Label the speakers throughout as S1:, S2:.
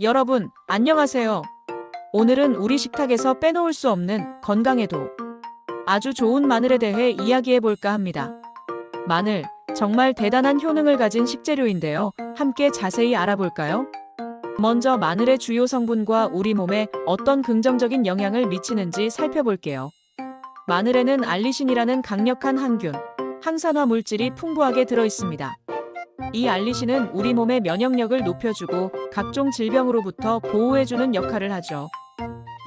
S1: 여러분, 안녕하세요. 오늘은 우리 식탁에서 빼놓을 수 없는 건강에도 아주 좋은 마늘에 대해 이야기해 볼까 합니다. 마늘, 정말 대단한 효능을 가진 식재료인데요. 함께 자세히 알아볼까요? 먼저 마늘의 주요 성분과 우리 몸에 어떤 긍정적인 영향을 미치는지 살펴볼게요. 마늘에는 알리신이라는 강력한 항균, 항산화 물질이 풍부하게 들어 있습니다. 이 알리신은 우리 몸의 면역력을 높여주고 각종 질병으로부터 보호해주는 역할을 하죠.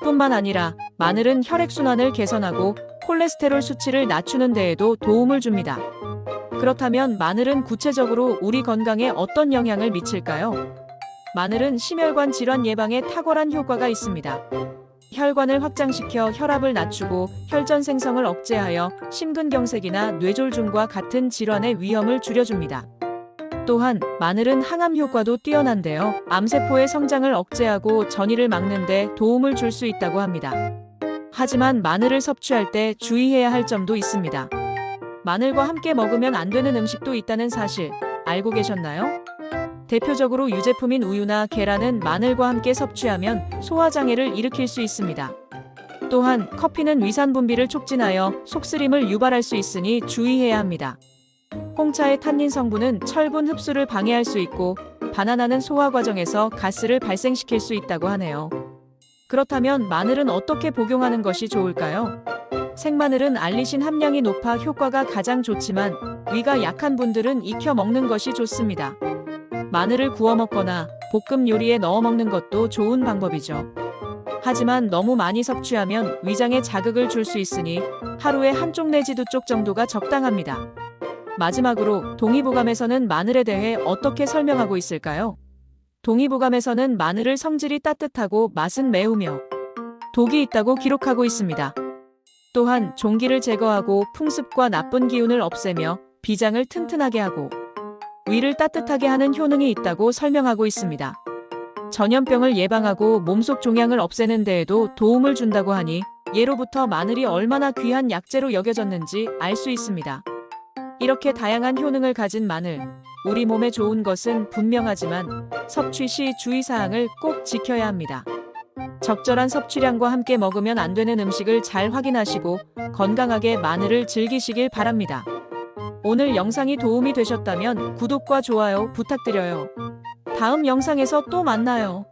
S1: 뿐만 아니라 마늘은 혈액순환을 개선하고 콜레스테롤 수치를 낮추는 데에도 도움을 줍니다. 그렇다면 마늘은 구체적으로 우리 건강에 어떤 영향을 미칠까요? 마늘은 심혈관 질환 예방에 탁월한 효과가 있습니다. 혈관을 확장시켜 혈압을 낮추고 혈전 생성을 억제하여 심근경색이나 뇌졸중과 같은 질환의 위험을 줄여줍니다. 또한 마늘은 항암 효과도 뛰어난데요. 암세포의 성장을 억제하고 전이를 막는 데 도움을 줄 수 있다고 합니다. 하지만 마늘을 섭취할 때 주의해야 할 점도 있습니다. 마늘과 함께 먹으면 안 되는 음식도 있다는 사실 알고 계셨나요? 대표적으로 유제품인 우유나 계란은 마늘과 함께 섭취하면 소화장애를 일으킬 수 있습니다. 또한 커피는 위산 분비를 촉진하여 속쓰림을 유발할 수 있으니 주의해야 합니다. 홍차의 탄닌 성분은 철분 흡수를 방해할 수 있고 바나나는 소화 과정에서 가스를 발생시킬 수 있다고 하네요. 그렇다면 마늘은 어떻게 복용하는 것이 좋을까요? 생마늘은 알리신 함량이 높아 효과가 가장 좋지만 위가 약한 분들은 익혀 먹는 것이 좋습니다. 마늘을 구워 먹거나 볶음 요리에 넣어 먹는 것도 좋은 방법이죠. 하지만 너무 많이 섭취하면 위장에 자극을 줄 수 있으니 하루에 한쪽 내지 두 쪽 정도가 적당합니다. 마지막으로 동의보감에서는 마늘에 대해 어떻게 설명하고 있을까요? 동의보감에서는 마늘을 성질이 따뜻하고 맛은 매우며 독이 있다고 기록하고 있습니다. 또한 종기를 제거하고 풍습과 나쁜 기운을 없애며 비장을 튼튼하게 하고 위를 따뜻하게 하는 효능이 있다고 설명하고 있습니다. 전염병을 예방하고 몸속 종양을 없애는 데에도 도움을 준다고 하니 예로부터 마늘이 얼마나 귀한 약재로 여겨졌는지 알 수 있습니다. 이렇게 다양한 효능을 가진 마늘. 우리 몸에 좋은 것은 분명하지만 섭취 시 주의사항을 꼭 지켜야 합니다. 적절한 섭취량과 함께 먹으면 안 되는 음식을 잘 확인하시고 건강하게 마늘을 즐기시길 바랍니다. 오늘 영상이 도움이 되셨다면 구독과 좋아요 부탁드려요. 다음 영상에서 또 만나요.